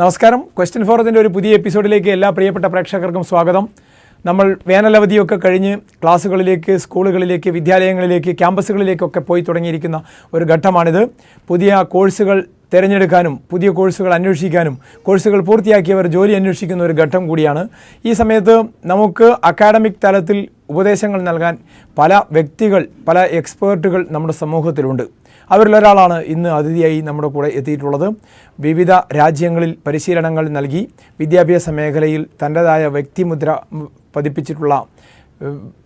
നമസ്കാരം. ക്വസ്റ്റ്യൻ ഫോറത്തിന്റെ ഒരു പുതിയ എപ്പിസോഡിലേക്ക് എല്ലാ പ്രിയപ്പെട്ട പ്രേക്ഷകർക്കും സ്വാഗതം. നമ്മൾ വേനലവധിയൊക്കെ കഴിഞ്ഞ് ക്ലാസ്സുകളിലേക്ക് സ്കൂളുകളിലേക്ക് വിദ്യാലയങ്ങളിലേക്ക് ക്യാമ്പസുകളിലേക്കൊക്കെ പോയി തുടങ്ങിയിരിക്കുന്ന ഒരു ഘട്ടമാണിത്. പുതിയ കോഴ്സുകൾ തിരഞ്ഞെടുക്കാനും പുതിയ കോഴ്സുകൾ അന്വേഷിക്കാനും കോഴ്സുകൾ പൂർത്തിയാക്കിയവർ ജോലി അന്വേഷിക്കുന്ന ഒരു ഘട്ടം കൂടിയാണ്. ഈ സമയത്ത് നമുക്ക് അക്കാഡമിക് തലത്തിൽ ഉപദേശങ്ങൾ നൽകാൻ പല വ്യക്തികൾ പല എക്സ്പേർട്ടുകൾ നമ്മുടെ സമൂഹത്തിലുണ്ട്. അവരിലൊരാളാണ് ഇന്ന് അതിഥിയായി നമ്മുടെ കൂടെ എത്തിയിട്ടുള്ളത്. വിവിധ രാജ്യങ്ങളിൽ പരിശീലനങ്ങൾ നൽകി വിദ്യാഭ്യാസ മേഖലയിൽ തന്റെതായ വ്യക്തിമുദ്ര പതിപ്പിച്ചിട്ടുള്ള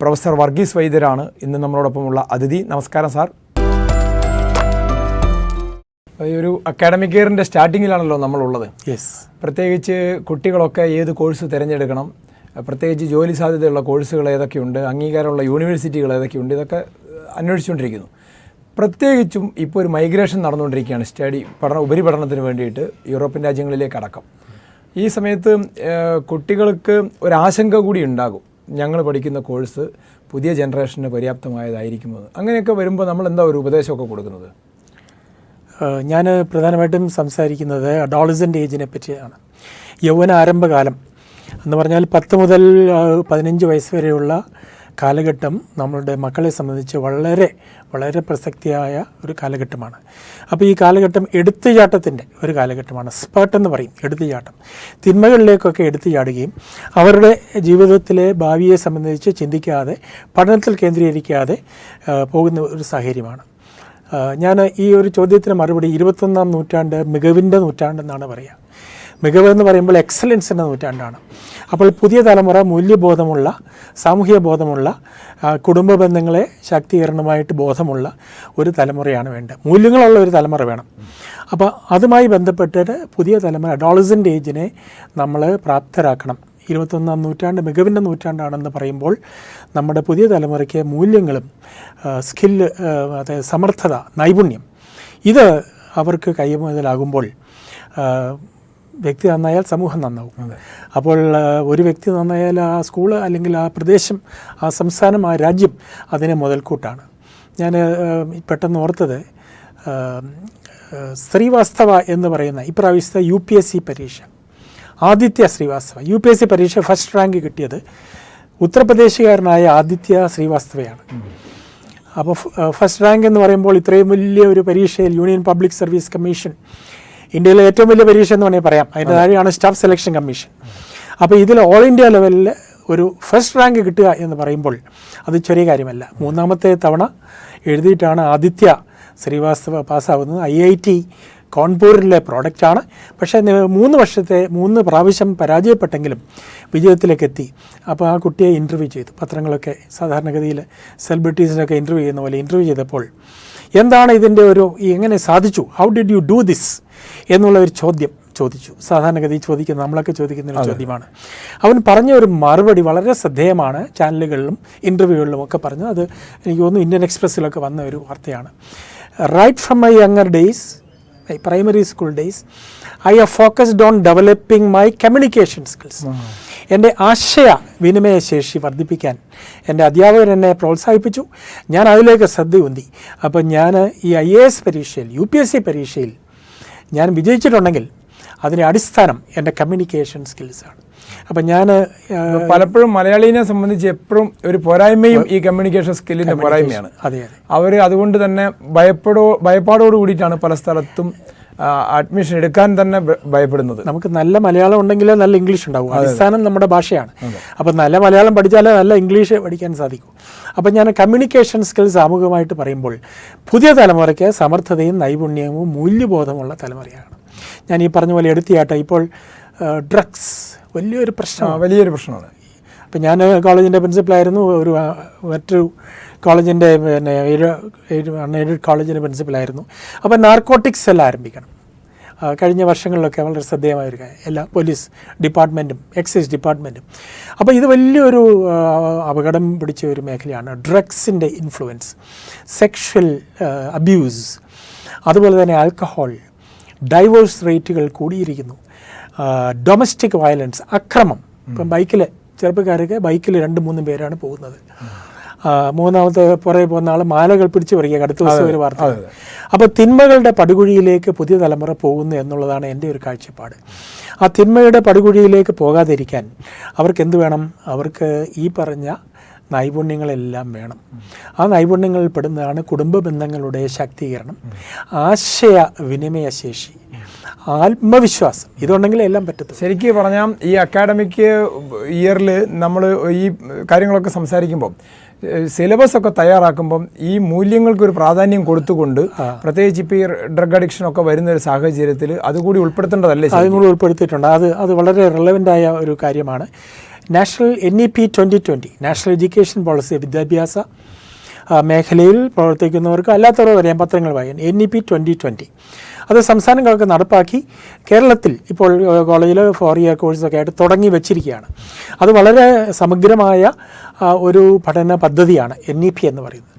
പ്രൊഫസർ വർഗീസ് വൈദ്യരാണ് ഇന്ന് നമ്മളോടൊപ്പമുള്ള അതിഥി. നമസ്കാരം സാർ. ഈ ഒരു അക്കാഡമിക് ഇയറിന്റെ സ്റ്റാർട്ടിങ്ങിലാണല്ലോ നമ്മളുള്ളത്. യെസ് പ്രത്യേകിച്ച് കുട്ടികളൊക്കെ ഏത് കോഴ്സ് തിരഞ്ഞെടുക്കണം പ്രത്യേകിച്ച് ജോലി സാധ്യതയുള്ള കോഴ്സുകൾ ഏതൊക്കെയുണ്ട് അംഗീകാരമുള്ള യൂണിവേഴ്സിറ്റികൾ ഏതൊക്കെയുണ്ട് ഇതൊക്കെ അന്വേഷിച്ചുകൊണ്ടിരിക്കുന്നു. പ്രത്യേകിച്ചും ഇപ്പോൾ ഒരു മൈഗ്രേഷൻ നടന്നുകൊണ്ടിരിക്കുകയാണ്. സ്റ്റഡി പഠന ഉപരിപഠനത്തിന് വേണ്ടിയിട്ട് യൂറോപ്യൻ രാജ്യങ്ങളിലേക്ക് അടക്കം. ഈ സമയത്ത് കുട്ടികൾക്ക് ഒരു കൂടി ഉണ്ടാകും. ഞങ്ങൾ പഠിക്കുന്ന കോഴ്സ് പുതിയ ജനറേഷന് പര്യാപ്തമായതായിരിക്കുമെന്ന് അങ്ങനെയൊക്കെ വരുമ്പോൾ നമ്മൾ എന്താ ഒരു ഉപദേശമൊക്കെ കൊടുക്കുന്നത്? ഞാൻ പ്രധാനമായിട്ടും സംസാരിക്കുന്നത് അഡോളിസന്റ് ഏജിനെ പറ്റിയാണ്. യൗവന ആരംഭകാലം എന്ന് പറഞ്ഞാൽ പത്ത് മുതൽ പതിനഞ്ച് വയസ്സ് വരെയുള്ള കാലഘട്ടം നമ്മളുടെ മക്കളെ സംബന്ധിച്ച് വളരെ വളരെ പ്രസക്തിയായ ഒരു കാലഘട്ടമാണ്. അപ്പോൾ ഈ കാലഘട്ടം എടുത്തുചാട്ടത്തിന്റെ ഒരു കാലഘട്ടമാണ്. സ്പേർട്ട് എന്ന് പറയും എടുത്തുചാട്ടം. തിന്മകളിലേക്കൊക്കെ എടുത്തു ചാടുകയും അവരുടെ ജീവിതത്തിലെ ഭാവിയെ സംബന്ധിച്ച് ചിന്തിക്കാതെ പഠനത്തിൽ കേന്ദ്രീകരിക്കാതെ പോകുന്ന ഒരു സാഹചര്യമാണ്. ഞാൻ ഈ ഒരു ചോദ്യത്തിന് മറുപടി ഇരുപത്തൊന്നാം നൂറ്റാണ്ട് മികവിന്റെ നൂറ്റാണ്ടെന്നാണ് പറയുക. മികവ് എന്ന് പറയുമ്പോൾ എക്സലൻസിന്റെ നൂറ്റാണ്ടാണ്. അപ്പോൾ പുതിയ തലമുറ മൂല്യബോധമുള്ള സാമൂഹിക ബോധമുള്ള കുടുംബ ബന്ധങ്ങളെ ശാക്തീകരണമായിട്ട് ബോധമുള്ള ഒരു തലമുറയാണ് വേണ്ടത്. മൂല്യങ്ങളുള്ള ഒരു തലമുറ വേണം. അപ്പോൾ അതുമായി ബന്ധപ്പെട്ടിട്ട് പുതിയ തലമുറ അഡോളസന്റ് ഏജിനെ നമ്മൾ പ്രാപ്തരാക്കണം. ഇരുപത്തൊന്നാം നൂറ്റാണ്ട് മികവിന്റെ നൂറ്റാണ്ടാണെന്ന് പറയുമ്പോൾ നമ്മുടെ പുതിയ തലമുറയ്ക്ക് മൂല്യങ്ങളും സ്കില്ല് അതായത് സമർത്ഥത നൈപുണ്യം ഇത് അവർക്ക് കൈമുതലാകുമ്പോൾ വ്യക്തി നന്നായാൽ സമൂഹം നന്നാവും. അപ്പോൾ ഒരു വ്യക്തി നന്നായാൽ ആ സ്കൂൾ അല്ലെങ്കിൽ ആ പ്രദേശം ആ സംസ്ഥാനം ആ രാജ്യം അതിനെ മുതൽക്കൂട്ടാണ്. ഞാൻ പെട്ടെന്ന് ഓർത്തത് ശ്രീവാസ്തവ എന്ന് പറയുന്ന ഇപ്രാവശ്യത്തെ യു പി എസ് സി പരീക്ഷ. Aditya Srivastava. U P S C പരീക്ഷ ഫസ്റ്റ് റാങ്ക് കിട്ടിയത് ഉത്തർപ്രദേശുകാരനായ ആദിത്യ ശ്രീവാസ്തവയാണ്. അപ്പോൾ ഫസ്റ്റ് റാങ്ക് എന്ന് പറയുമ്പോൾ ഇത്രയും വലിയ ഒരു പരീക്ഷയിൽ യൂണിയൻ പബ്ലിക് സർവീസ് കമ്മീഷൻ ഇന്ത്യയിലെ ഏറ്റവും വലിയ പരീക്ഷ എന്ന് വേണമെങ്കിൽ പറയാം. അതിന്റെ താഴെയാണ് സ്റ്റാഫ് സെലക്ഷൻ കമ്മീഷൻ അപ്പോൾ ഇതിൽ ഓൾ ഇന്ത്യ ലെവലിൽ ഒരു ഫസ്റ്റ് റാങ്ക് കിട്ടുക എന്ന് പറയുമ്പോൾ അത് ചെറിയ കാര്യമല്ല. മൂന്നാമത്തെ തവണ എഴുതിയിട്ടാണ് ആദിത്യ ശ്രീവാസ്തവ പാസ്സാവുന്നത്. ഐ ഐ ടി കോൺപൂരിലെ പ്രോഡക്റ്റാണ് പക്ഷേ മൂന്ന് വർഷത്തെ മൂന്ന് പ്രാവശ്യം പരാജയപ്പെട്ടെങ്കിലും വിജയത്തിലേക്ക് എത്തി അപ്പോൾ ആ കുട്ടിയെ ഇന്റർവ്യൂ ചെയ്തു. പത്രങ്ങളൊക്കെ സാധാരണഗതിയിൽ സെലിബ്രിറ്റീസിനൊക്കെ ഇന്റർവ്യൂ ചെയ്യുന്ന പോലെ ഇന്റർവ്യൂ ചെയ്തപ്പോൾ എന്താണ് ഇതിന്റെ ഒരു എങ്ങനെ സാധിച്ചു? How did you do this എന്നുള്ള ഒരു ചോദ്യം ചോദിച്ചു. സാധാരണഗതി ചോദിക്കുന്ന നമ്മളൊക്കെ ചോദിക്കുന്ന ഒരു ചോദ്യമാണ്. അവൻ പറഞ്ഞ ഒരു മറുപടി വളരെ ശ്രദ്ധേയമാണ്. ചാനലുകളിലും ഇന്റർവ്യൂകളിലും ഒക്കെ പറഞ്ഞത്. അത് എനിക്ക് തോന്നുന്നു ഇന്ത്യൻ എക്സ്പ്രസ്സിലൊക്കെ വന്ന ഒരു വാർത്തയാണ്. Right from my younger days my primary school days I have focused on developing my communication skills എന്റെ ആശയ വിനിമയ ശേഷി വർദ്ധിപ്പിക്കാൻ എന്റെ അധ്യാപകർ എന്നെ പ്രോത്സാഹിപ്പിച്ചു. ഞാൻ അതിലേക്ക് ശ്രദ്ധ ഉന്തി. അപ്പോൾ ഞാൻ ഈ ഐ എ എസ് പരീക്ഷയിൽ യു പി എസ് സി പരീക്ഷയിൽ ഞാൻ വിജയിച്ചിട്ടുണ്ടെങ്കിൽ അതിന്റെ അടിസ്ഥാനം എന്റെ കമ്മ്യൂണിക്കേഷൻ സ്കിൽസാണ് അപ്പം ഞാൻ പലപ്പോഴും മലയാളീനെ സംബന്ധിച്ച് എപ്പോഴും ഒരു പോരായ്മയും ഈ കമ്മ്യൂണിക്കേഷൻ സ്കില്ലിന്റെ പോരായ്മയാണ്. അതെ അതെ. അവർ അതുകൊണ്ട് തന്നെ ഭയപ്പെടോ ഭയപ്പാടോട് കൂടിയിട്ടാണ് പല സ്ഥലത്തും അഡ്മിഷൻ എടുക്കാൻ തന്നെ ഭയപ്പെടുന്നത്. നമുക്ക് നല്ല മലയാളം ഉണ്ടെങ്കിലേ നല്ല ഇംഗ്ലീഷ് ഉണ്ടാവും. അടിസ്ഥാനം നമ്മുടെ ഭാഷയാണ്. അപ്പം നല്ല മലയാളം പഠിച്ചാലേ നല്ല ഇംഗ്ലീഷ് പഠിക്കാൻ സാധിക്കൂ. അപ്പം ഞാൻ കമ്മ്യൂണിക്കേഷൻ സ്കിൽസ് ആമുഖമായിട്ട് പറയുമ്പോൾ പുതിയ തലമുറയ്ക്ക് സമർത്ഥതയും നൈപുണ്യവും മൂല്യബോധമുള്ള തലമുറയാണ്. ഞാൻ ഈ പറഞ്ഞ പോലെ എടുത്തിയാട്ടെ ഇപ്പോൾ ഡ്രഗ്സ് വലിയൊരു പ്രശ്നമാണ് വലിയൊരു പ്രശ്നമാണ്. അപ്പം ഞാൻ കോളേജിന്റെ പ്രിൻസിപ്പലായിരുന്നു ഒരു മറ്റൊരു കോളേജിന്റെ പിന്നെ അൺഎയ്ഡഡ് കോളേജിന്റെ പ്രിൻസിപ്പലായിരുന്നു അപ്പോൾ നാർക്കോട്ടിക്സ് എല്ലാം ആരംഭിക്കണം. കഴിഞ്ഞ വർഷങ്ങളിലൊക്കെ വളരെ ശ്രദ്ധേയമായ ഒരു കാര്യം. എല്ലാ പോലീസ് ഡിപ്പാർട്ട്മെന്റും എക്സൈസ് ഡിപ്പാർട്ട്മെന്റും അപ്പോൾ ഇത് വലിയൊരു അപകടം പിടിച്ച ഒരു മേഖലയാണ് ഡ്രഗ്സിന്റെ ഇൻഫ്ലുവൻസ് സെക്ഷൽ അബ്യൂസ് അതുപോലെ തന്നെ ആൽക്കഹോൾ ഡൈവേഴ്സ് റേറ്റുകൾ കൂടിയിരിക്കുന്നു. ഡൊമസ്റ്റിക് വയലൻസ് അക്രമം. ഇപ്പം ബൈക്കിൽ ചെറുപ്പക്കാരൊക്കെ ബൈക്കിൽ രണ്ട് മൂന്ന് പേരാണ് പോകുന്നത്. മൂന്നാമത്തെ പുറകെ പോകുന്ന ആൾ മാലകൾ പിടിച്ചു പറയുക അടുത്ത ദിവസം ഒരു വാർത്ത. അപ്പോൾ തിന്മകളുടെ പടുകുഴിയിലേക്ക് പുതിയ തലമുറ പോകുന്നു എന്നുള്ളതാണ് എന്റെ ഒരു കാഴ്ചപ്പാട്. ആ തിന്മയുടെ പടുകുഴിയിലേക്ക് പോകാതിരിക്കാൻ അവർക്ക് എന്ത് വേണം? അവർക്ക് ഈ പറഞ്ഞ നൈപുണ്യങ്ങളെല്ലാം വേണം. ആ നൈപുണ്യങ്ങളിൽ പെടുന്നതാണ് കുടുംബ ബന്ധങ്ങളുടെ ശാക്തീകരണം ആശയ വിനിമയ ശേഷി ആത്മവിശ്വാസം. ഇതുണ്ടെങ്കിൽ എല്ലാം പറ്റത്തു ശരിക്കും പറഞ്ഞാൽ ഈ അക്കാഡമിക് ഇയറിൽ നമ്മൾ ഈ കാര്യങ്ങളൊക്കെ സംസാരിക്കുമ്പോൾ സിലബസ് ഒക്കെ തയ്യാറാക്കുമ്പം ഈ മൂല്യങ്ങൾക്ക് ഒരു പ്രാധാന്യം കൊടുത്തുകൊണ്ട് പ്രത്യേകിച്ച് ഇപ്പോൾ ഈ ഡ്രഗ് അഡിക്ഷൻ ഒക്കെ വരുന്ന ഒരു സാഹചര്യത്തിൽ അതുകൂടി ഉൾപ്പെടുത്തേണ്ടതല്ലേ? അതും കൂടി ഉൾപ്പെടുത്തിയിട്ടുണ്ട്. അത് അത് വളരെ റിലവന്റ് ആയ ഒരു കാര്യമാണ്. National N E P twenty twenty national education policy വിദ്യാഭ്യാസ മേഖലയിൽ പ്രവർത്തിക്കുന്നവർക്ക് അല്ലാത്തവർ വരെയും പത്രങ്ങൾ വായിക്കാൻ N E P twenty twenty അത് സംസ്ഥാനങ്ങളൊക്കെ നടപ്പാക്കി കേരളത്തിൽ ഇപ്പോൾ കോളേജിൽ ഫോർ ഇയർ കോഴ്സൊക്കെ ആയിട്ട് തുടങ്ങി വെച്ചിരിക്കുകയാണ്. അത് വളരെ സമഗ്രമായ ഒരു പഠന പദ്ധതിയാണ് എൻ ഇ പി എന്ന് പറയുന്നത്.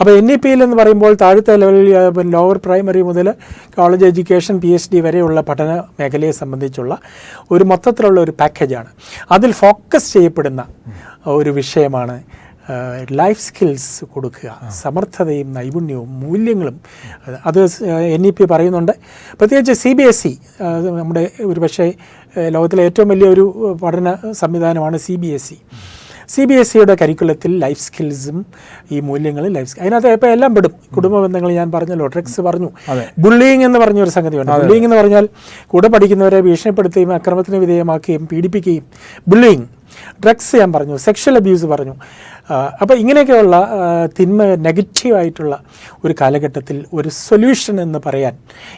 അപ്പോൾ എൻ ഇ പിയിൽ എന്ന് പറയുമ്പോൾ താഴത്തെ ലെവലിൽ ലോവർ പ്രൈമറി മുതൽ college education P H D വരെയുള്ള പഠന മേഖലയെ സംബന്ധിച്ചുള്ള ഒരു മൊത്തത്തിലുള്ള ഒരു പാക്കേജാണ് അതിൽ ഫോക്കസ് ചെയ്യപ്പെടുന്ന ഒരു വിഷയമാണ് ലൈഫ് സ്കിൽസ് കൊടുക്കുക സമർത്ഥതയും നൈപുണ്യവും മൂല്യങ്ങളും. അത് എൻ ഇ പി പറയുന്നുണ്ട്. പ്രത്യേകിച്ച് സി ബി എസ് ഇ നമ്മുടെ ഒരു പക്ഷേ ലോകത്തിലെ ഏറ്റവും വലിയ ഒരു പഠന സംവിധാനമാണ് C B S E C B S സിയുടെ കരിക്കുലത്തിൽ ലൈഫ് സ്കിൽസും ഈ മൂല്യങ്ങളും ലൈഫ് സ്കിൽ അതിനകത്ത് ഇപ്പോൾ എല്ലാം പെടും. കുടുംബ ബന്ധങ്ങൾ ഞാൻ പറഞ്ഞല്ലോ ഡ്രഗ്സ് പറഞ്ഞു. ബുള്ളിങ് എന്ന് പറഞ്ഞൊരു സംഗതിയുണ്ട്. ബുള്ളിങ് എന്ന് പറഞ്ഞാൽ കൂടെ പഠിക്കുന്നവരെ ഭീഷണിപ്പെടുത്തുകയും അക്രമത്തിന് വിധേയമാക്കുകയും പീഡിപ്പിക്കുകയും. ബുള്ളിങ് ഡ്രഗ്സ് ഞാൻ പറഞ്ഞു. സെക്ഷൽ അബ്യൂസ് പറഞ്ഞു. അപ്പോൾ ഇങ്ങനെയൊക്കെയുള്ള തിന്മ നെഗറ്റീവായിട്ടുള്ള ഒരു കാലഘട്ടത്തിൽ ഒരു സൊല്യൂഷൻ എന്ന് പറയാൻ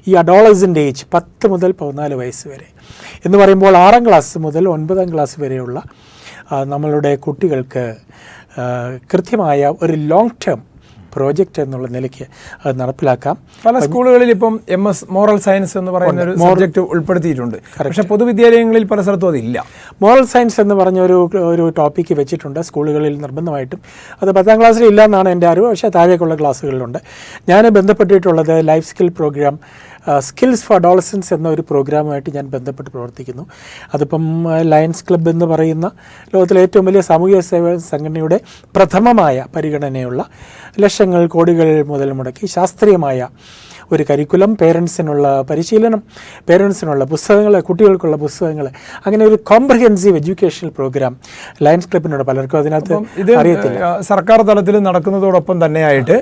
ഈ അഡോളസിന്റെ ഏജ് പത്ത് മുതൽ പതിനാല് വയസ്സ് വരെ എന്ന് പറയുമ്പോൾ ആറാം ക്ലാസ് മുതൽ ഒൻപതാം ക്ലാസ് വരെയുള്ള നമ്മളുടെ കുട്ടികൾക്ക് കൃത്യമായ ഒരു ലോങ് ടേം പ്രോജക്റ്റ് എന്നുള്ള നിലയ്ക്ക് അത് നടപ്പിലാക്കാം. പല സ്കൂളുകളിൽ ഇപ്പം എം എസ് മോറൽ സയൻസ് എന്ന് പറയുന്ന ഒരു സബ്ജക്റ്റ് ഉൾപ്പെടുത്തിയിട്ടുണ്ട്. പക്ഷെ പൊതുവിദ്യാലയങ്ങളിൽ പല സ്ഥലത്തും അതില്ല. മോറൽ സയൻസ് എന്ന് പറഞ്ഞ ഒരു ഒരു ടോപ്പിക്ക് വെച്ചിട്ടുണ്ട് സ്കൂളുകളിൽ നിർബന്ധമായിട്ടും. അത് പത്താം ക്ലാസ്സിൽ ഇല്ല എന്നാണ് എന്റെ അറിവ്. പക്ഷേ താഴേക്കുള്ള ക്ലാസ്സുകളിലുണ്ട്. ഞാൻ ബന്ധപ്പെട്ടിട്ടുള്ളത് life skill programme skills for adolescence എന്ന ഒരു പ്രോഗ്രാമുമായിട്ട് ഞാൻ ബന്ധപ്പെട്ട് പ്രവർത്തിക്കുന്നു. അതിപ്പം ലയൻസ് ലയൺസ് ക്ലബ്ബ് എന്ന് പറയുന്ന ലോകത്തിലെ ഏറ്റവും വലിയ സാമൂഹിക സേവന സംഘടനയുടെ പ്രഥമമായ പരിഗണനയുള്ള ലക്ഷങ്ങൾ കോടികൾ മുതൽ മുടക്കി ശാസ്ത്രീയമായ ഒരു കരിക്കുലം പേരൻസിനുള്ള പരിശീലനം പേരൻസിനുള്ള പുസ്തകങ്ങൾ കുട്ടികൾക്കുള്ള പുസ്തകങ്ങൾ അങ്ങനെ ഒരു കോംപ്രഹെൻസീവ് എഡ്യൂക്കേഷണൽ പ്രോഗ്രാം ലയൻസ് ക്ലബിനോട് പലർക്കും അതിനകത്ത് ഇത് അറിയത്തില്ല. സർക്കാർ തലത്തിൽ നടക്കുന്നതോടൊപ്പം തന്നെയായിട്ട്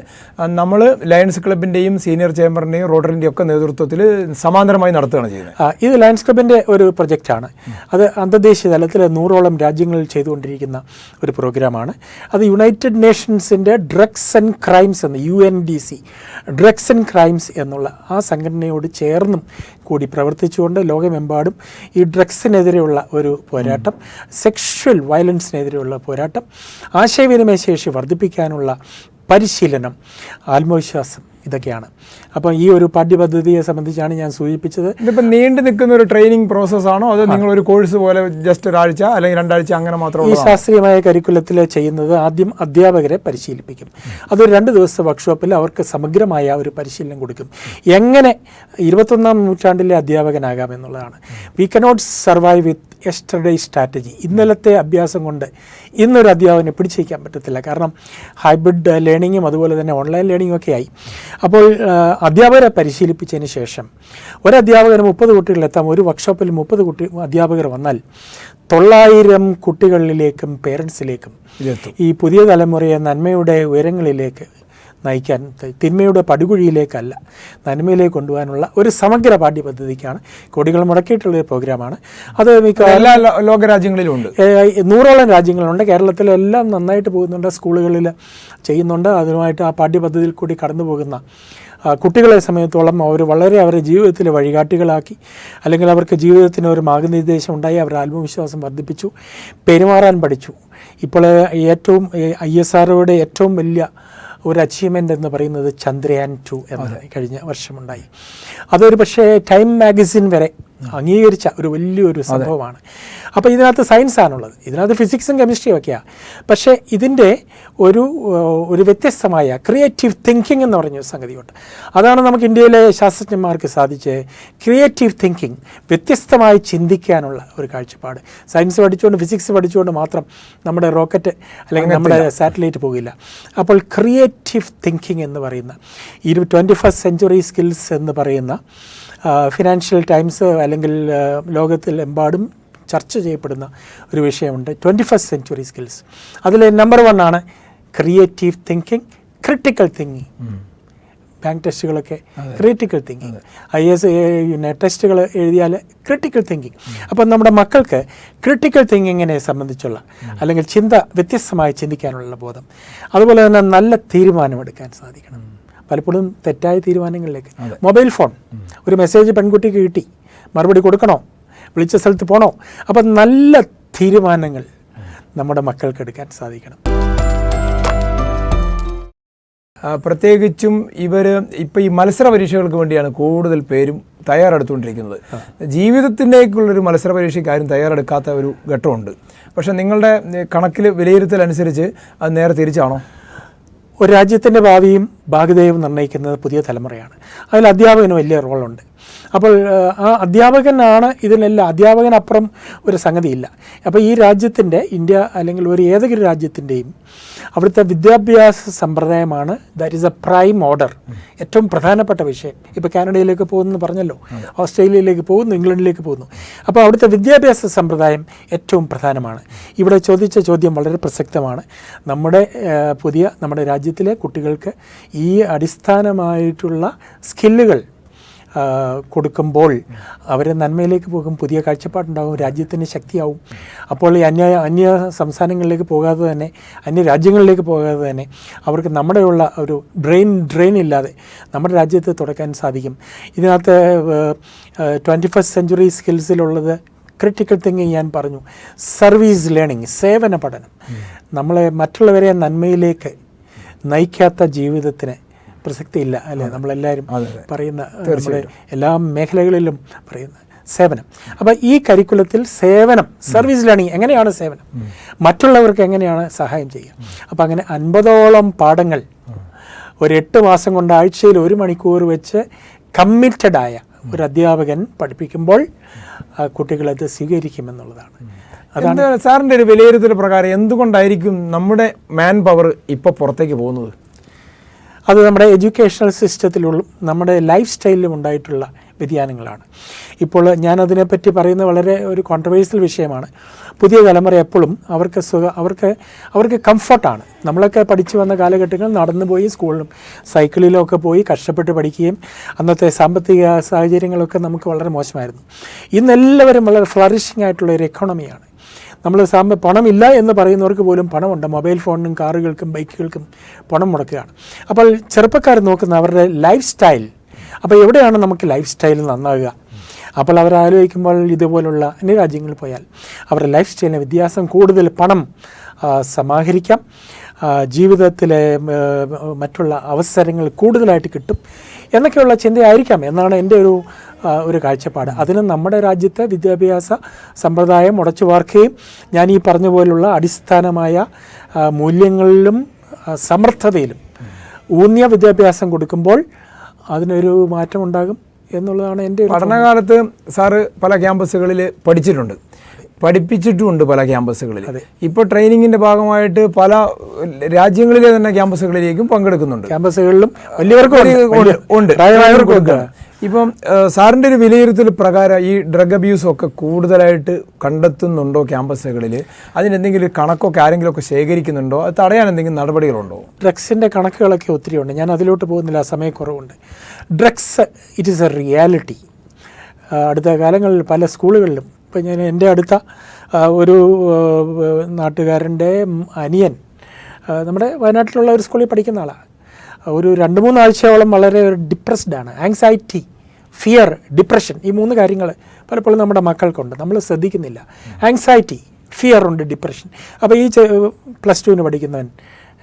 നമ്മൾ ലയൺസ് ക്ലബിന്റെയും സീനിയർ ചേംബറിന്റെയും റോഡറിന്റെയും ഒക്കെ നേതൃത്വത്തിൽ സമാന്തരമായി നടത്തുകയാണ് ചെയ്യുന്നത്. ഇത് ലയൺസ് ക്ലബിന്റെ ഒരു പ്രൊജക്റ്റാണ് അത് അന്തർദേശീയ തലത്തിൽ നൂറോളം രാജ്യങ്ങളിൽ ചെയ്തുകൊണ്ടിരിക്കുന്ന ഒരു പ്രോഗ്രാമാണ് അത് യുണൈറ്റഡ് നേഷൻസിന്റെ ഡ്രഗ്സ് ആൻഡ് ക്രൈംസ് എന്ന് U N D C drugs and crimes എന്നുള്ള ആ സംഘടനയോട് ചേർന്നും കൂടി പ്രവർത്തിച്ചുകൊണ്ട് ലോകമെമ്പാടും ഈ ഡ്രഗ്സിനെതിരെയുള്ള ഒരു പോരാട്ടം സെക്ഷൽ വയലൻസിനെതിരെയുള്ള പോരാട്ടം ആശയവിനിമയ ശേഷി വർദ്ധിപ്പിക്കാനുള്ള പരിശീലനം ആത്മവിശ്വാസം ഇതൊക്കെയാണ്. അപ്പോൾ ഈ ഒരു പാഠ്യപദ്ധതിയെ സംബന്ധിച്ചാണ് ഞാൻ സൂചിപ്പിച്ചത്. ഇതിപ്പോൾ നീണ്ടു നിൽക്കുന്ന ഒരു ട്രെയിനിങ് പ്രോസസ് ആണോ? അതോ നിങ്ങൾ ഒരു കോഴ്സ് പോലെ ജസ്റ്റ് ഒരാഴ്ച അല്ലെങ്കിൽ രണ്ടാഴ്ച അങ്ങനെ ഈ ശാസ്ത്രീയമായ കരിക്കുലത്തിൽ ചെയ്യുന്നത് ആദ്യം അധ്യാപകരെ പരിശീലിപ്പിക്കും. അതൊരു രണ്ട് ദിവസത്തെ വർക്ക്ഷോപ്പിൽ അവർക്ക് സമഗ്രമായ ഒരു പരിശീലനം കൊടുക്കും. എങ്ങനെ ഇരുപത്തൊന്നാം നൂറ്റാണ്ടിലെ അധ്യാപകനാകാം എന്നുള്ളതാണ് we cannot survive with yesterday strategy ഇന്നലത്തെ അഭ്യാസം കൊണ്ട് ഇന്നൊരു അധ്യാപകനെ പിടിച്ചേക്കാൻ പറ്റത്തില്ല. കാരണം ഹൈബ്രിഡ് ലേണിങ്ങും അതുപോലെ തന്നെ ഓൺലൈൻ ലേണിങ്ങും ഒക്കെ ആയി. അപ്പോൾ അധ്യാപകരെ പരിശീലിപ്പിച്ചതിന് ശേഷം ഒരു അധ്യാപകന് മുപ്പത് കുട്ടികളിലെത്താം. ഒരു വർക്ക്ഷോപ്പിൽ മുപ്പത് കുട്ടി അധ്യാപകർ വന്നാൽ തൊള്ളായിരം കുട്ടികളിലേക്കും പേരൻസിലേക്കും ഈ പുതിയ തലമുറയെ നന്മയുടെ ഉയരങ്ങളിലേക്ക് നയിക്കാൻ തിന്മയുടെ പടികുഴിയിലേക്കല്ല നന്മയിലേക്ക് കൊണ്ടുപോകാനുള്ള ഒരു സമഗ്ര പാഠ്യ പദ്ധതിക്കാണ് കോടികൾ മുടക്കിയിട്ടുള്ള ഒരു പ്രോഗ്രാമാണ്. അത് മിക്ക എല്ലാ ലോക ഉണ്ട് ഏഹ് നൂറോളം രാജ്യങ്ങളുണ്ട്. കേരളത്തിലെല്ലാം നന്നായിട്ട് പോകുന്നുണ്ട് സ്കൂളുകളിൽ ചെയ്യുന്നുണ്ട്. അതുമായിട്ട് ആ പാഠ്യപദ്ധതിയിൽ കൂടി കടന്നു പോകുന്ന കുട്ടികളെ സമയത്തോളം അവർ വളരെ അവരുടെ ജീവിതത്തിലെ വഴികാട്ടികളാക്കി അല്ലെങ്കിൽ അവർക്ക് ജീവിതത്തിന് ഒരു മാർഗനിർദ്ദേശം ഉണ്ടായി അവർ ആത്മവിശ്വാസം വർദ്ധിപ്പിച്ചു പെരുമാറാൻ പഠിച്ചു. ഇപ്പോൾ ഏറ്റവും ഐ എസ് ആർഒയുടെ ഏറ്റവും വലിയ ഒരു അച്ചീവ്മെന്റ് എന്ന് പറയുന്നത് ചന്ദ്രയാൻ ടു എന്നത് കഴിഞ്ഞ വർഷമുണ്ടായി. അതൊരു പക്ഷേ ടൈം മാഗസിൻ വരെ അംഗീകരിച്ച ഒരു വലിയൊരു സംഭവമാണ്. അപ്പോൾ ഇതിനകത്ത് സയൻസാണുള്ളത് ഇതിനകത്ത് ഫിസിക്സും കെമിസ്ട്രിയും ഒക്കെയാണ് പക്ഷേ ഇതിന്റെ ഒരു ഒരു വ്യത്യസ്തമായ ക്രിയേറ്റീവ് തിങ്കിങ് എന്ന് പറഞ്ഞ ഒരു സംഗതിയുണ്ട്. അതാണ് നമുക്ക് ഇന്ത്യയിലെ ശാസ്ത്രജ്ഞന്മാർക്ക് സാധിച്ച് ക്രിയേറ്റീവ് തിങ്കിങ് വ്യത്യസ്തമായി ചിന്തിക്കാനുള്ള ഒരു കാഴ്ചപ്പാട്. സയൻസ് പഠിച്ചുകൊണ്ട് ഫിസിക്സ് പഠിച്ചുകൊണ്ട് മാത്രം നമ്മുടെ റോക്കറ്റ് അല്ലെങ്കിൽ നമ്മുടെ സാറ്റലൈറ്റ് പോകില്ല. അപ്പോൾ ക്രിയേറ്റീവ് തിങ്കിങ് എന്ന് പറയുന്ന ഇരു ട്വന്റി ഫസ്റ്റ് സെഞ്ചുറി സ്കിൽസ് എന്ന് പറയുന്ന ഫിനാൻഷ്യൽ ടൈംസ് അല്ലെങ്കിൽ ലോകത്തിൽ ലോകത്തിലെമ്പാടും ചർച്ച ചെയ്യപ്പെടുന്ന ഒരു വിഷയമുണ്ട്. ട്വന്റി ഫസ്റ്റ് സെഞ്ച്വറി സ്കിൽസ് അതിൽ നമ്പർ വൺ ആണ് creative thinking critical thinking bank ടെസ്റ്റുകളൊക്കെ critical thinking I S പിന്നെ ടെസ്റ്റുകൾ എഴുതിയാൽ ക്രിട്ടിക്കൽ തിങ്കിങ് അപ്പം നമ്മുടെ മക്കൾക്ക് ക്രിട്ടിക്കൽ തിങ്കിങ്ങിനെ സംബന്ധിച്ചുള്ള അല്ലെങ്കിൽ ചിന്ത വ്യത്യസ്തമായി ചിന്തിക്കാനുള്ള ബോധം. അതുപോലെ തന്നെ നല്ല തീരുമാനമെടുക്കാൻ സാധിക്കണം. പലപ്പോഴും തെറ്റായ തീരുമാനങ്ങളിലേക്ക്. Mobile phone. ഒരു മെസ്സേജ് പെൺകുട്ടിക്ക് കിട്ടി. മറുപടി കൊടുക്കണോ? വിളിച്ച സ്ഥലത്ത് പോകണോ അപ്പം നല്ല തീരുമാനങ്ങൾ നമ്മുടെ മക്കൾക്ക് എടുക്കാൻ സാധിക്കണം. പ്രത്യേകിച്ചും ഇവർ ഇപ്പം ഈ മത്സര പരീക്ഷകൾക്ക് വേണ്ടിയാണ് കൂടുതൽ പേരും തയ്യാറെടുത്തുകൊണ്ടിരിക്കുന്നത്. ജീവിതത്തിന്റെക്കുള്ളൊരു മത്സര പരീക്ഷയ്ക്ക് ആരും തയ്യാറെടുക്കാത്ത ഒരു ഘട്ടമുണ്ട്. പക്ഷേ നിങ്ങളുടെ കണക്കിൽ വിലയിരുത്തൽ അനുസരിച്ച് അത് നേരെ തിരിച്ചാണോ? ഒരു രാജ്യത്തിന്റെ ഭാവിയും ഭാഗ്യതയും നിർണയിക്കുന്നത് പുതിയ തലമുറയാണ്. അതിൽ അധ്യാപകന് വലിയ റോളുണ്ട്. അപ്പോൾ ആ അധ്യാപകനാണ് ഇതിനെല്ലാം അധ്യാപകനപ്പുറം ഒരു സംഗതിയില്ല. അപ്പോൾ ഈ രാജ്യത്തിന്റെ ഇന്ത്യ അല്ലെങ്കിൽ ഒരു ഏതെങ്കിലും രാജ്യത്തിന്റെയും അവിടുത്തെ വിദ്യാഭ്യാസ സമ്പ്രദായമാണ് that is a prime order ഏറ്റവും പ്രധാനപ്പെട്ട വിഷയം. ഇപ്പോൾ കാനഡയിലേക്ക് പോകുന്നു പറഞ്ഞല്ലോ. ഓസ്ട്രേലിയയിലേക്ക് പോകുന്നു ഇംഗ്ലണ്ടിലേക്ക് പോകുന്നു. അപ്പോൾ അവിടുത്തെ വിദ്യാഭ്യാസ സമ്പ്രദായം ഏറ്റവും പ്രധാനമാണ്. ഇവിടെ ചോദിച്ച ചോദ്യം വളരെ പ്രസക്തമാണ്. നമ്മുടെ പുതിയ നമ്മുടെ രാജ്യത്തിലെ കുട്ടികൾക്ക് ഈ അടിസ്ഥാനമായിട്ടുള്ള സ്കില്ലുകൾ കൊടുക്കുമ്പോൾ അവർ നന്മയിലേക്ക് പോകും പുതിയ കാഴ്ചപ്പാടുണ്ടാകും രാജ്യത്തിന് ശക്തിയാവും. അപ്പോൾ ഈ അന്യ അന്യ സംസ്ഥാനങ്ങളിലേക്ക് പോകാതെ തന്നെ അന്യ രാജ്യങ്ങളിലേക്ക് പോകാതെ തന്നെ അവർക്ക് നമ്മുടെയുള്ള ഒരു ബ്രെയിൻ ഡ്രെയിൻ ഇല്ലാതെ നമ്മുടെ രാജ്യത്ത് തുടക്കാൻ സാധിക്കും. ഇതിനകത്ത് ട്വന്റി ഫസ്റ്റ് സെഞ്ചുറി സ്കിൽസിലുള്ളത് ക്രിട്ടിക്കൽ തിങ്കിങ് ഞാൻ പറഞ്ഞു. സർവീസ് ലേണിംഗ് സേവന പഠനം. നമ്മളെ മറ്റുള്ളവരെ നന്മയിലേക്ക് നയിക്കാത്ത ജീവിതത്തിന് പ്രസക്തിയില്ല അല്ലേ? നമ്മളെല്ലാവരും പറയുന്ന നമ്മുടെ എല്ലാ മേഖലകളിലും പറയുന്ന സേവനം. അപ്പോൾ ഈ കരിക്കുലത്തിൽ സേവനം സർവീസ് ലേണിംഗ് എങ്ങനെയാണ് സേവനം? മറ്റുള്ളവർക്ക് എങ്ങനെയാണ് സഹായം ചെയ്യുക? അപ്പോൾ അങ്ങനെ അൻപതോളം പാഠങ്ങൾ ഒരു എട്ട് മാസം കൊണ്ട് ആഴ്ചയിൽ ഒരു മണിക്കൂർ വെച്ച് കമ്മിറ്റഡ് ആയ ഒരു അധ്യാപകൻ പഠിപ്പിക്കുമ്പോൾ കുട്ടികളത് സ്വീകരിക്കുമെന്നുള്ളതാണ് സാറിന്റെ ഒരു വിലയിരുത്തൽ പ്രകാരം എന്തുകൊണ്ടായിരിക്കും നമ്മുടെ മാൻ പവർ ഇപ്പോൾ പുറത്തേക്ക് പോകുന്നത്? അത് നമ്മുടെ എഡ്യൂക്കേഷണൽ സിസ്റ്റത്തിലുള്ള നമ്മുടെ ലൈഫ് സ്റ്റൈലിലും ഉണ്ടായിട്ടുള്ള വ്യതിയാനങ്ങളാണ്. ഇപ്പോൾ ഞാനതിനെപ്പറ്റി പറയുന്ന വളരെ ഒരു കോൺട്രവേഴ്സ്യൽ വിഷയമാണ്. പുതിയ തലമുറ എപ്പോഴും അവർക്ക് സുഖ അവർക്ക് അവർക്ക് കംഫർട്ടാണ് നമ്മളൊക്കെ പഠിച്ചു വന്ന കാലഘട്ടങ്ങൾ നടന്നു പോയി സ്കൂളിലും സൈക്കിളിലൊക്കെ പോയി കഷ്ടപ്പെട്ട് പഠിക്കുകയും അന്നത്തെ സാമ്പത്തിക സാഹചര്യങ്ങളൊക്കെ നമുക്ക് വളരെ മോശമായിരുന്നു. ഇന്നെല്ലാവരും വളരെ ഫ്ലറിഷിംഗ് ആയിട്ടുള്ള ഒരു എക്കോണമിയാണ് നമ്മൾ സാമ്പ പണമില്ല എന്ന് പറയുന്നവർക്ക് പോലും പണമുണ്ട്. മൊബൈൽ ഫോണിനും കാറുകൾക്കും ബൈക്കുകൾക്കും പണം മുടക്കുകയാണ്. അപ്പോൾ ചെറുപ്പക്കാർ നോക്കുന്ന അവരുടെ ലൈഫ് സ്റ്റൈൽ അപ്പോൾ എവിടെയാണ് നമുക്ക് ലൈഫ് സ്റ്റൈൽ നന്നാകുക? അപ്പോൾ അവർ ആലോചിക്കുമ്പോൾ ഇതുപോലുള്ള അന്യ രാജ്യങ്ങളിൽ പോയാൽ അവരുടെ ലൈഫ് സ്റ്റൈലിന് വ്യത്യാസം കൂടുതൽ പണം സമാഹരിക്കാം. ജീവിതത്തിലെ മറ്റുള്ള അവസരങ്ങൾ കൂടുതലായിട്ട് കിട്ടും. എന്നൊക്കെയുള്ള ചിന്തയായിരിക്കാം. എന്നാണ് എന്റെ ഒരു ഒരു കാഴ്ചപ്പാട്. അതിന് നമ്മുടെ രാജ്യത്തെ വിദ്യാഭ്യാസ സമ്പ്രദായം ഉടച്ചു വാർക്കുകയും ഞാൻ ഈ പറഞ്ഞ പോലുള്ള അടിസ്ഥാനമായ മൂല്യങ്ങളിലും സമർത്ഥതയിലും ഊന്നിയ വിദ്യാഭ്യാസം കൊടുക്കുമ്പോൾ അതിനൊരു മാറ്റമുണ്ടാകും എന്നുള്ളതാണ് എന്റെ പഠനകാലത്ത് സാറ് പല ക്യാമ്പസുകളിൽ പഠിച്ചിട്ടുണ്ട്. പഠിപ്പിച്ചിട്ടുമുണ്ട് പല ക്യാമ്പസുകളിൽ. ഇപ്പോൾ ട്രെയിനിങ്ങിന്റെ ഭാഗമായിട്ട് പല രാജ്യങ്ങളിലെ തന്നെ ക്യാമ്പസുകളിലേക്കും പങ്കെടുക്കുന്നുണ്ട്. ക്യാമ്പസുകളിലും ഉണ്ട്. ഇപ്പം സാറിന്റെ ഒരു വിലയിരുത്തൽ പ്രകാരം ഈ ഡ്രഗ് അബ്യൂസ് ഒക്കെ കൂടുതലായിട്ട് കണ്ടെത്തുന്നുണ്ടോ ക്യാമ്പസുകളിൽ? അതിനെന്തെങ്കിലും കണക്കൊക്കെ ആരെങ്കിലും ഒക്കെ ശേഖരിക്കുന്നുണ്ടോ? അത് തടയാൻ എന്തെങ്കിലും നടപടികളുണ്ടോ? ഡ്രഗ്സിന്റെ കണക്കുകളൊക്കെ ഒത്തിരി ഉണ്ട്. ഞാൻ അതിലോട്ട് പോകുന്നില്ല. സമയക്കുറവുണ്ട് drugs it is a reality. അടുത്ത കാലങ്ങളിൽ പല സ്കൂളുകളിലും ഇപ്പം ഞാൻ എന്റെ അടുത്ത ഒരു നാട്ടുകാരന്റെ അനിയൻ നമ്മുടെ വയനാട്ടിലുള്ള ഒരു സ്കൂളിൽ പഠിക്കുന്ന ആളാണ് ഒരു രണ്ട് മൂന്നാഴ്ചയോളം വളരെ ഡിപ്രസ്ഡാണ് ആങ്സൈറ്റി ഫിയർ ഡിപ്രഷൻ ഈ മൂന്ന് കാര്യങ്ങൾ പലപ്പോഴും നമ്മുടെ മക്കൾക്കുണ്ട്. നമ്മൾ ശ്രദ്ധിക്കുന്നില്ല. ആങ്സൈറ്റി ഫിയർ ഉണ്ട് ഡിപ്രഷൻ അപ്പോൾ ഈ പ്ലസ് ടുവിന് പഠിക്കുന്നവൻ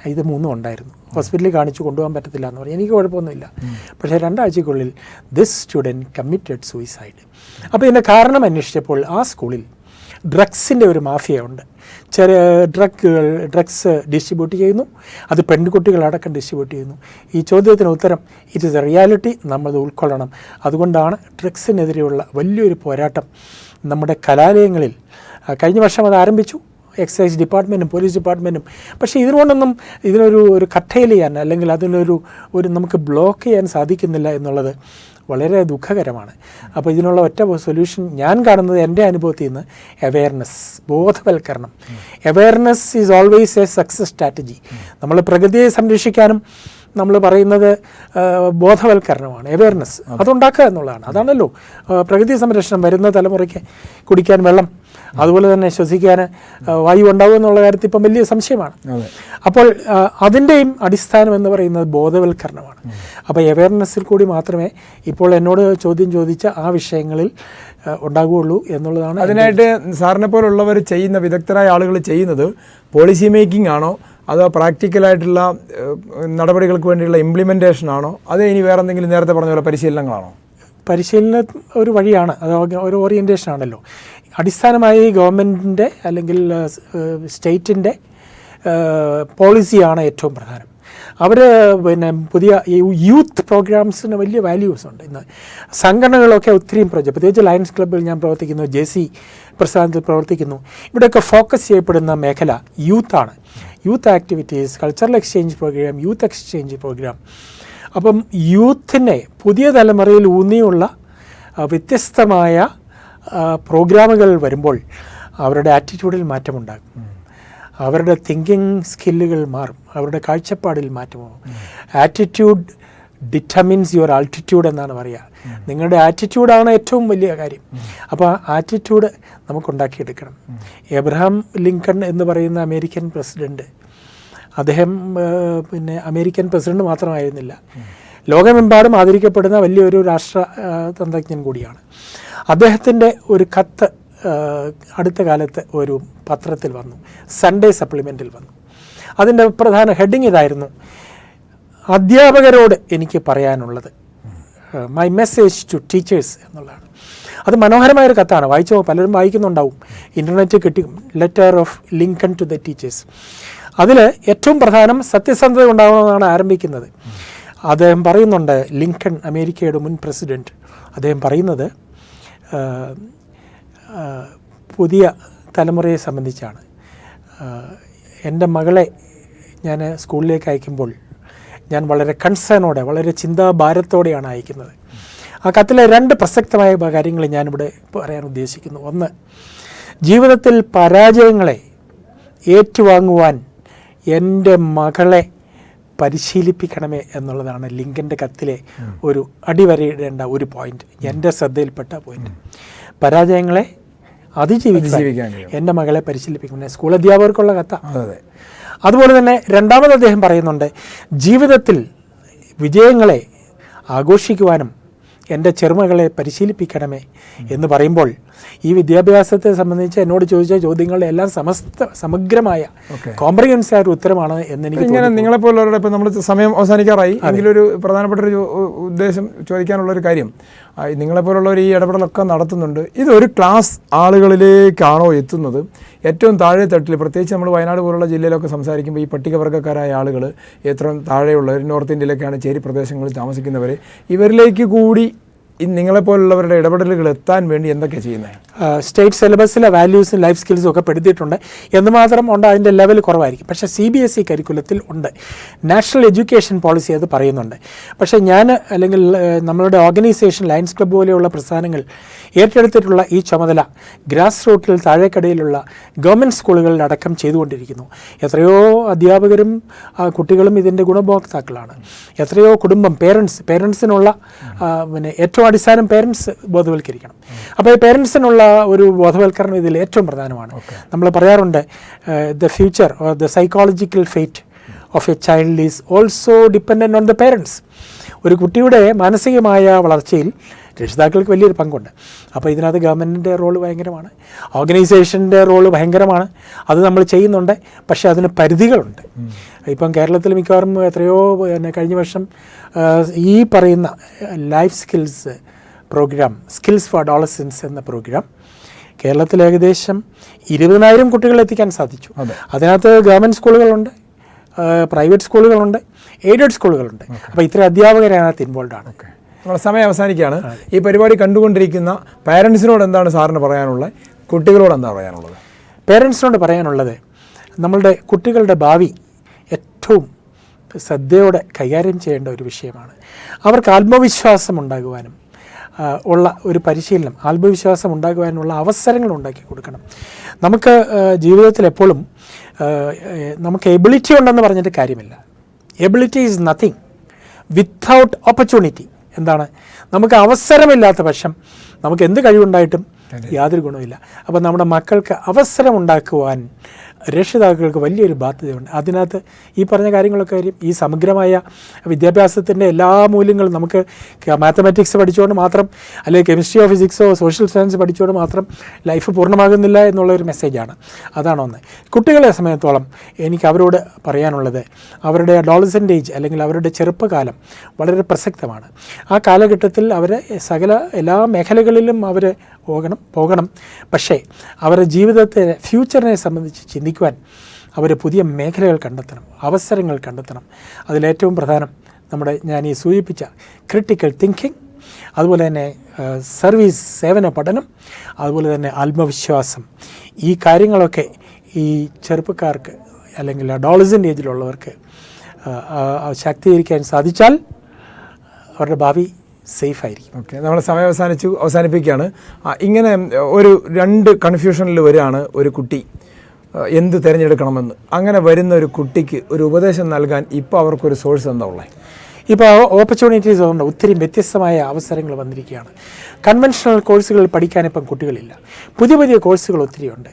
ഇത് മൂന്നും ഉണ്ടായിരുന്നു. ഹോസ്പിറ്റലിൽ കാണിച്ചു കൊണ്ടുപോകാൻ പറ്റത്തില്ല എന്ന് പറഞ്ഞു. എനിക്ക് കുഴപ്പമൊന്നുമില്ല. പക്ഷേ രണ്ടാഴ്ചക്കുള്ളിൽ ദിസ് സ്റ്റുഡന്റ് കമ്മിറ്റഡ് സൂയിസൈഡ് അപ്പോൾ ഇതിന്റെ കാരണം അന്വേഷിച്ചപ്പോൾ ആ സ്കൂളിൽ ഡ്രഗ്സിന്റെ ഒരു മാഫിയ ഉണ്ട്. ചെറിയ ഡ്രഗുകൾ ഡ്രഗ്സ് ഡിസ്ട്രിബ്യൂട്ട് ചെയ്യുന്നു. അത് പെൺകുട്ടികളടക്കം ഡിസ്ട്രിബ്യൂട്ട് ചെയ്യുന്നു. ഈ ചോദ്യത്തിന് ഉത്തരം ഇറ്റ് ഇസ് എ റിയാലിറ്റി നമ്മളത് ഉൾക്കൊള്ളണം. അതുകൊണ്ടാണ് ഡ്രഗ്സിനെതിരെയുള്ള വലിയൊരു പോരാട്ടം നമ്മുടെ കലാലയങ്ങളിൽ കഴിഞ്ഞ വർഷം അത് ആരംഭിച്ചു. എക്സൈസ് ഡിപ്പാർട്ട്മെന്റും പോലീസ് ഡിപ്പാർട്ട്മെന്റും പക്ഷേ ഇതുകൊണ്ടൊന്നും ഇതിനൊരു ഒരു കട്ടയിൽ ചെയ്യാൻ അല്ലെങ്കിൽ അതിനൊരു ഒരു നമുക്ക് ബ്ലോക്ക് ചെയ്യാൻ സാധിക്കുന്നില്ല എന്നുള്ളത് വളരെ ദുഃഖകരമാണ്. അപ്പോൾ ഇതിനുള്ള ഒറ്റ സൊല്യൂഷൻ ഞാൻ കാണുന്നത് എന്റെ അനുഭവത്തിൽ നിന്ന് അവെയർനെസ് ബോധവൽക്കരണം. Awareness is always a success strategy നമ്മൾ പ്രകൃതിയെ സംരക്ഷിക്കാനും നമ്മൾ പറയുന്നത് ബോധവൽക്കരണമാണ് അവയർനെസ് അതുണ്ടാക്കുക എന്നുള്ളതാണ്. അതാണല്ലോ പ്രകൃതി സംരക്ഷണം വരുന്ന തലമുറയ്ക്ക് കുടിക്കാൻ വെള്ളം അതുപോലെ തന്നെ ശ്വസിക്കാൻ വായു ഉണ്ടാവും എന്നുള്ള കാര്യത്തിൽ ഇപ്പം വലിയ സംശയമാണ്. അപ്പോൾ അതിന്റെയും അടിസ്ഥാനം എന്ന് പറയുന്നത് ബോധവൽക്കരണമാണ്. അപ്പോൾ അവയർനെസ്സിൽ കൂടി മാത്രമേ ഇപ്പോൾ എന്നോട് ചോദ്യം ചോദിച്ച ആ വിഷയങ്ങളിൽ ഉണ്ടാകുകയുള്ളൂ എന്നുള്ളതാണ് അതിനായിട്ട് സാറിനെ പോലുള്ളവർ ചെയ്യുന്ന വിദഗ്ധരായ ആളുകൾ ചെയ്യുന്നത് പോളിസി മേക്കിംഗ് ആണോ അതോ പ്രാക്ടിക്കലായിട്ടുള്ള നടപടികൾക്ക് വേണ്ടിയുള്ള ഇംപ്ലിമെന്റേഷൻ ആണോ? അതോ ഇനി വേറെ എന്തെങ്കിലും നേരത്തെ പറഞ്ഞ പോലെ പരിശീലനങ്ങളാണോ? പരിശീലന ഒരു വഴിയാണ് അത് ഒരു ഓറിയന്റേഷൻ ആണല്ലോ. അടിസ്ഥാനമായി ഗവൺമെന്റിന്റെ അല്ലെങ്കിൽ സ്റ്റേറ്റിന്റെ പോളിസിയാണ് ഏറ്റവും പ്രധാനം. അവർ പിന്നെ പുതിയ യൂത്ത് പ്രോഗ്രാംസിന് വലിയ വാല്യൂസ് ഉണ്ട്. ഇന്ന് സംഘടനകളൊക്കെ ഒത്തിരിയും പ്രൊജക്ട് പ്രത്യേകിച്ച് ലയൺസ് ക്ലബ്ബിൽ ഞാൻ പ്രവർത്തിക്കുന്നു ജെ സി പ്രസ്ഥാനത്തിൽ പ്രവർത്തിക്കുന്നു. ഇവിടെയൊക്കെ ഫോക്കസ് ചെയ്യപ്പെടുന്ന മേഖല യൂത്താണ് youth activities cultural exchange programme youth exchange programme അപ്പം യൂത്തിനെ പുതിയ തലമുറയിൽ ഊന്നിയുള്ള വ്യത്യസ്തമായ പ്രോഗ്രാമുകൾ വരുമ്പോൾ അവരുടെ ആറ്റിറ്റ്യൂഡിൽ മാറ്റമുണ്ടാകും. അവരുടെ തിങ്കിങ് സ്കില്ലുകൾ മാറും. അവരുടെ കാഴ്ചപ്പാടിൽ മാറ്റമാകും ആറ്റിറ്റ്യൂഡ് ഡിറ്റർമിൻസ് യുവർ ആൾട്ടിറ്റ്യൂഡ് എന്നാണ് പറയുക. നിങ്ങളുടെ ആറ്റിറ്റ്യൂഡാണ് ഏറ്റവും വലിയ കാര്യം. അപ്പോൾ ആ ആറ്റിറ്റ്യൂഡ് നമുക്കുണ്ടാക്കിയെടുക്കണം എബ്രഹാം ലിങ്കൺ എന്ന് പറയുന്ന അമേരിക്കൻ പ്രസിഡന്റ് അദ്ദേഹം പിന്നെ അമേരിക്കൻ പ്രസിഡന്റ് മാത്രമായിരുന്നില്ല. ലോകമെമ്പാടും ആദരിക്കപ്പെടുന്ന വലിയൊരു രാഷ്ട്ര ആ, തന്ത്രജ്ഞൻ കൂടിയാണ്. അദ്ദേഹത്തിന്റെ ഒരു കത്ത് അടുത്ത കാലത്ത് ഒരു പത്രത്തിൽ വന്നു. സൺഡേ സപ്ലിമെന്റിൽ വന്നു. അതിന്റെ പ്രധാന ഹെഡിങ് ഇതായിരുന്നു. അധ്യാപകരോട് എനിക്ക് പറയാനുള്ളത്. മൈ മെസ്സേജ് ടു ടീച്ചേഴ്സ് എന്നുള്ളതാണ്. അത് മനോഹരമായൊരു കത്താണ്. വായിച്ചോ? പലരും വായിക്കുന്നുണ്ടാവും. ഇന്റർനെറ്റ് കിട്ടി. Letter of Lincoln to the teachers അതിൽ ഏറ്റവും പ്രധാനം സത്യസന്ധത ഉണ്ടാകണമെന്നാണ് ആരംഭിക്കുന്നത്. അദ്ദേഹം പറയുന്നുണ്ട് ലിങ്കൺ അമേരിക്കയുടെ മുൻ പ്രസിഡന്റ് അദ്ദേഹം പറയുന്നത് പുതിയ തലമുറയെ സംബന്ധിച്ചാണ്. എന്റെ മകളെ ഞാൻ സ്കൂളിലേക്ക് അയക്കുമ്പോൾ ഞാൻ വളരെ കൺസേണോടെ വളരെ ചിന്താഭാരത്തോടെയാണ് അയക്കുന്നത്. ആ കത്തിലെ രണ്ട് പ്രസക്തമായ കാര്യങ്ങൾ ഞാനിവിടെ പറയാൻ ഉദ്ദേശിക്കുന്നു. ഒന്ന് ജീവിതത്തിൽ പരാജയങ്ങളെ ഏറ്റുവാങ്ങുവാൻ എന്റെ മകളെ പരിശീലിപ്പിക്കണമേ എന്നുള്ളതാണ് ലിങ്കന്റെ കത്തിലെ ഒരു അടിവരയിടേണ്ട ഒരു പോയിന്റ് എന്റെ ശ്രദ്ധയിൽപ്പെട്ട പോയിന്റ് പരാജയങ്ങളെ അതിജീവിക്കാൻ. എന്റെ മകളെ പരിശീലിപ്പിക്കുന്ന സ്കൂൾ അധ്യാപകർക്കുള്ള കത്ത അതെ അതുപോലെ തന്നെ രണ്ടാമത് അദ്ദേഹം പറയുന്നുണ്ട് ജീവിതത്തിൽ വിജയങ്ങളെ ആഘോഷിക്കുവാനും എന്റെ ചെറുമകളെ പരിശീലിപ്പിക്കണമേ എന്ന് പറയുമ്പോൾ ഈ വിദ്യാഭ്യാസത്തെ സംബന്ധിച്ച് എന്നോട് ചോദിച്ച ചോദ്യങ്ങളുടെ എല്ലാം സമസ്ത സമഗ്രമായ കോംപ്രിഹെൻസ് ആയ ഒരു ഉത്തരമാണ് എന്ന് എനിക്ക് ഇങ്ങനെ നിങ്ങളെപ്പോലുള്ളവരുടെ ഇപ്പം നമ്മൾ സമയം അവസാനിക്കാറായി. എങ്കിലും ഒരു പ്രധാനപ്പെട്ട ഒരു ഉദ്ദേശം ചോദിക്കാനുള്ള ഒരു കാര്യം നിങ്ങളെപ്പോലുള്ളവർ ഈ ഇടപെടലൊക്കെ നടത്തുന്നുണ്ട്. ഇതൊരു ക്ലാസ് ആളുകളിലേക്കാണോ എത്തുന്നത്? ഏറ്റവും താഴെ തട്ടിൽ പ്രത്യേകിച്ച് നമ്മൾ വയനാട് പോലുള്ള ജില്ലയിലൊക്കെ സംസാരിക്കുമ്പോൾ ഈ പട്ടികവർഗക്കാരായ ആളുകൾ ഏറ്റവും താഴെയുള്ളവർ നോർത്ത് ഇന്ത്യയിലൊക്കെയാണ് ചേരി പ്രദേശങ്ങളിൽ താമസിക്കുന്നവർ ഇവരിലേക്ക് കൂടി നിങ്ങളെപ്പോലുള്ളവരുടെ ഇടപെടലുകൾ എത്താൻ വേണ്ടി എന്തൊക്കെ ചെയ്യുന്നത് സ്റ്റേറ്റ് സിലബസിലെ വാല്യൂസും ലൈഫ് സ്കിൽസും ഒക്കെ പെടുത്തിയിട്ടുണ്ട്. എന്ന് മാത്രം ഉണ്ട് അതിന്റെ ലെവൽ കുറവായിരിക്കും. പക്ഷേ സി ബി എസ് ഇ കരിക്കുലത്തിൽ ഉണ്ട്. നാഷണൽ എഡ്യൂക്കേഷൻ പോളിസി അത് പറയുന്നുണ്ട്. പക്ഷേ ഞാൻ അല്ലെങ്കിൽ നമ്മളുടെ ഓർഗനൈസേഷൻ ലയൻസ് ക്ലബ്ബ് പോലെയുള്ള പ്രസ്ഥാനങ്ങൾ ഏറ്റെടുത്തിട്ടുള്ള ഈ ചുമതല ഗ്രാസ് റൂട്ടിൽ താഴേക്കടയിലുള്ള ഗവൺമെന്റ് സ്കൂളുകളിലടക്കം ചെയ്തുകൊണ്ടിരിക്കുന്നു. എത്രയോ അധ്യാപകരും കുട്ടികളും ഇതിന്റെ ഗുണഭോക്താക്കളാണ്. എത്രയോ കുടുംബം പേരൻസ് പേരൻസിനുള്ള പിന്നെ ഏറ്റവും അടിസ്ഥാനം പേരൻസ് ബോധവൽക്കരിക്കണം. അപ്പോൾ ഈ പേരൻസിനുള്ള ഒരു ബോധവൽക്കരണം ഇതിൽ ഏറ്റവും പ്രധാനമാണ്. നമ്മൾ പറയാറുണ്ട് the future or the psychological fate of a child is also dependent on the parents ഒരു കുട്ടിയുടെ മാനസികമായ വളർച്ചയിൽ രക്ഷിതാക്കൾക്ക് വലിയൊരു പങ്കുണ്ട്. അപ്പോൾ ഇതിനകത്ത് ഗവൺമെന്റിന്റെ റോൾ ഭയങ്കരമാണ്. ഓർഗനൈസേഷന്റെ റോൾ ഭയങ്കരമാണ്. അത് നമ്മൾ ചെയ്യുന്നുണ്ട്. പക്ഷേ അതിന് പരിധികളുണ്ട്. ഇപ്പം കേരളത്തിൽ മിക്കവാറും എത്രയോ പിന്നെ കഴിഞ്ഞ വർഷം ഈ പറയുന്ന life skills programme skills for adolescence എന്ന പ്രോഗ്രാം കേരളത്തിൽ ഏകദേശം ഇരുപതിനായിരം കുട്ടികളെ എത്തിക്കാൻ സാധിച്ചു. അതെ. അതിനകത്ത് ഗവൺമെന്റ് സ്കൂളുകളുണ്ട് പ്രൈവറ്റ് സ്കൂളുകളുണ്ട് എയ്ഡഡ് സ്കൂളുകളുണ്ട്. അപ്പോൾ ഇത്ര അധ്യാപകരെ അതിനകത്ത് ഇൻവോൾവ് ആണ്. ഓക്കെ. നമ്മുടെ സമയം അവസാനിക്കുകയാണ്. ഈ പരിപാടി കണ്ടുകൊണ്ടിരിക്കുന്ന പാരൻസിനോട് എന്താണ് സാറിന് പറയാനുള്ളത്? കുട്ടികളോട് എന്താണ് പറയാനുള്ളത്? പേരൻസിനോട് പറയാനുള്ളത് നമ്മളുടെ കുട്ടികളുടെ ഭാവി ഏറ്റവും ശ്രദ്ധയോടെ കൈകാര്യം ചെയ്യേണ്ട ഒരു വിഷയമാണ്. അവർക്ക് ആത്മവിശ്വാസം ഉണ്ടാകുവാനും ഉള്ള ഒരു പരിശീലനം ആത്മവിശ്വാസം ഉണ്ടാകുവാനുള്ള അവസരങ്ങൾ ഉണ്ടാക്കി കൊടുക്കണം. നമുക്ക് ജീവിതത്തിൽ എപ്പോഴും നമുക്ക് എബിലിറ്റി ഉണ്ടെന്ന് പറഞ്ഞിട്ട് കാര്യമില്ല. Ability is nothing without opportunity എന്താണ്? നമുക്ക് അവസരമില്ലാത്ത പക്ഷം നമുക്ക് എന്ത് കഴിവുണ്ടായിട്ടും യാതൊരു ഗുണമില്ല അപ്പോൾ നമ്മുടെ മക്കൾക്ക് അവസരം ഉണ്ടാക്കുവാൻ രക്ഷിതാക്കൾക്ക് വലിയൊരു ബാധ്യതയുണ്ട്. അതിനകത്ത് ഈ പറഞ്ഞ കാര്യങ്ങളൊക്കെ ഈ സമഗ്രമായ വിദ്യാഭ്യാസത്തിന്റെ എല്ലാ മൂല്യങ്ങളും നമുക്ക് മാത്തമാറ്റിക്സ് പഠിച്ചുകൊണ്ട് മാത്രം അല്ലെങ്കിൽ കെമിസ്ട്രിയോ ഫിസിക്സോ സോഷ്യൽ സയൻസ് പഠിച്ചുകൊണ്ട് മാത്രം ലൈഫ് പൂർണമാകുന്നില്ല എന്നുള്ള ഒരു മെസ്സേജാണ് അതാണ് ഒന്ന്. കുട്ടികളെ സമയത്തോളം എനിക്ക് അവരോട് പറയാനുള്ളത് അവരുടെ ഡോളസന്റേജ് അല്ലെങ്കിൽ അവരുടെ ചെറുപ്പകാലം വളരെ പ്രസക്തമാണ്. ആ കാലഘട്ടത്തിൽ അവരെ സകല എല്ലാ മേഖലകളിലും അവർ പോകണം പോകണം. പക്ഷേ അവരുടെ ജീവിതത്തെ ഫ്യൂച്ചറിനെ സംബന്ധിച്ച് ചിന്തിക്കുവാൻ അവർ പുതിയ മേഖലകൾ കണ്ടെത്തണം അവസരങ്ങൾ കണ്ടെത്തണം. അതിലേറ്റവും പ്രധാനം നമ്മുടെ ഞാൻ ഈ സൂചിപ്പിച്ച ക്രിട്ടിക്കൽ തിങ്കിങ് അതുപോലെ തന്നെ സർവീസ് സേവന പഠനം അതുപോലെ തന്നെ ആത്മവിശ്വാസം. ഈ കാര്യങ്ങളൊക്കെ ഈ ചെറുപ്പക്കാർക്ക് അല്ലെങ്കിൽ അഡോളസന്റ് ഏജിലുള്ളവർക്ക് ശാക്തീകരിക്കാൻ സാധിച്ചാൽ അവരുടെ ഭാവി സേഫ് ആയിരിക്കും ഓക്കെ നമ്മൾ സമയം അവസാനിച്ചു അവസാനിപ്പിക്കുകയാണ്. ഇങ്ങനെ ഒരു രണ്ട് കൺഫ്യൂഷനിൽ വരികയാണ് ഒരു കുട്ടി. എന്ത് തിരഞ്ഞെടുക്കണമെന്ന്. അങ്ങനെ വരുന്ന ഒരു കുട്ടിക്ക് ഒരു ഉപദേശം നൽകാൻ ഇപ്പോൾ അവർക്കൊരു സോഴ്സ് എന്താ ഉള്ളത് ഇപ്പോൾ ഓപ്പർച്യൂണിറ്റീസ് ഉണ്ട്. ഒത്തിരി വ്യത്യസ്തമായ അവസരങ്ങൾ വന്നിരിക്കുകയാണ്. കൺവെൻഷണൽ കോഴ്സുകൾ പഠിക്കാൻ ഇപ്പം കുട്ടികളില്ല. പുതിയ പുതിയ കോഴ്സുകൾ ഒത്തിരിയുണ്ട്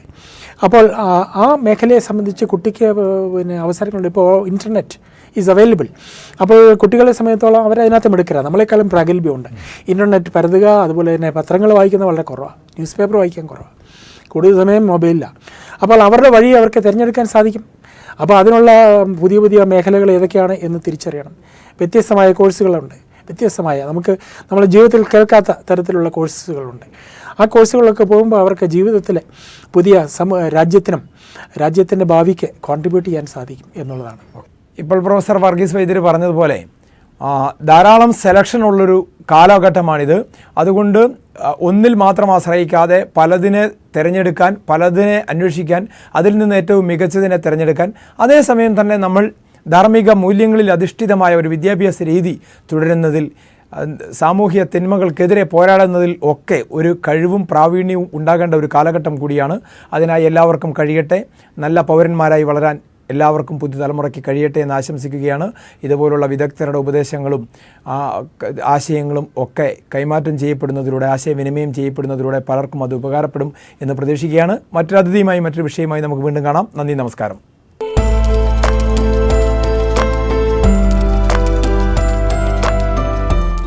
അപ്പോൾ ആ- മേഖലയെ സംബന്ധിച്ച് കുട്ടിക്ക് പിന്നെ അവസരങ്ങളുണ്ട്. ഇപ്പോൾ ഇന്റർനെറ്റ് ഈസ് അവൈലബിൾ അപ്പോൾ കുട്ടികളെ സമയത്തോളം അവരതിനകത്ത് മിടുക്കരാണ് നമ്മളെക്കാളും പ്രാഗൽഭ്യമുണ്ട്. ഇന്റർനെറ്റ് പരതുക അതുപോലെ തന്നെ പത്രങ്ങൾ വായിക്കുന്നത് വളരെ കുറവാണ് ന്യൂസ് പേപ്പർ വായിക്കാൻ കുറവാണ് കൂടുതൽ സമയം മൊബൈലിലാണ് അപ്പോൾ അവരുടെ വഴി അവർക്ക് തിരഞ്ഞെടുക്കാൻ സാധിക്കും. അപ്പോൾ അതിനുള്ള പുതിയ പുതിയ മേഖലകൾ ഏതൊക്കെയാണ് എന്ന് തിരിച്ചറിയണം. വ്യത്യസ്തമായ കോഴ്സുകളുണ്ട്. വ്യത്യസ്തമായ നമുക്ക് നമ്മുടെ ജീവിതത്തിൽ കേൾക്കാത്ത തരത്തിലുള്ള കോഴ്സുകളുണ്ട്. ആ കോഴ്സുകളൊക്കെ പോകുമ്പോൾ അവർക്ക് ജീവിതത്തിൽ പുതിയ സമ രാജ്യത്തിനും രാജ്യത്തിന്റെ ഭാവിക്ക് കോൺട്രിബ്യൂട്ട് ചെയ്യാൻ സാധിക്കും എന്നുള്ളതാണ്. ഇപ്പോൾ പ്രൊഫസർ വർഗീസ് വൈദ്യർ പറഞ്ഞതുപോലെ ധാരാളം സെലക്ഷൻ ഉള്ളൊരു കാലഘട്ടമാണിത്. അതുകൊണ്ട് ഒന്നിൽ മാത്രം ആശ്രയിക്കാതെ പലതിനെ തിരഞ്ഞെടുക്കാൻ പലതിനെ അന്വേഷിക്കാൻ അതിൽ നിന്ന് ഏറ്റവും മികച്ചതിനെ തിരഞ്ഞെടുക്കാൻ. അതേസമയം തന്നെ നമ്മൾ ധാർമ്മിക മൂല്യങ്ങളിൽ അധിഷ്ഠിതമായ ഒരു വിദ്യാഭ്യാസ രീതി തുടരുന്നതിൽ സാമൂഹ്യ തിന്മകൾക്കെതിരെ പോരാടുന്നതിൽ ഒക്കെ ഒരു കഴിവും പ്രാവീണ്യവും ഉണ്ടാകേണ്ട ഒരു കാലഘട്ടം കൂടിയാണ്. അതിനായി എല്ലാവർക്കും കഴിയട്ടെ. നല്ല പൗരന്മാരായി വളരാൻ എല്ലാവർക്കും പുതിയ തലമുറയ്ക്ക് കഴിയട്ടെ എന്ന് ആശംസിക്കുകയാണ്. ഇതുപോലുള്ള വിദഗ്ധരുടെ ഉപദേശങ്ങളും ആശയങ്ങളും ഒക്കെ കൈമാറ്റം ചെയ്യപ്പെടുന്നതിലൂടെ ആശയവിനിമയം ചെയ്യപ്പെടുന്നതിലൂടെ പലർക്കും അത് ഉപകാരപ്പെടും എന്ന് പ്രതീക്ഷിക്കുകയാണ്. മറ്റൊരു അതിഥിയുമായി മറ്റൊരു വിഷയമായി നമുക്ക് വീണ്ടും കാണാം. നന്ദി നമസ്കാരം.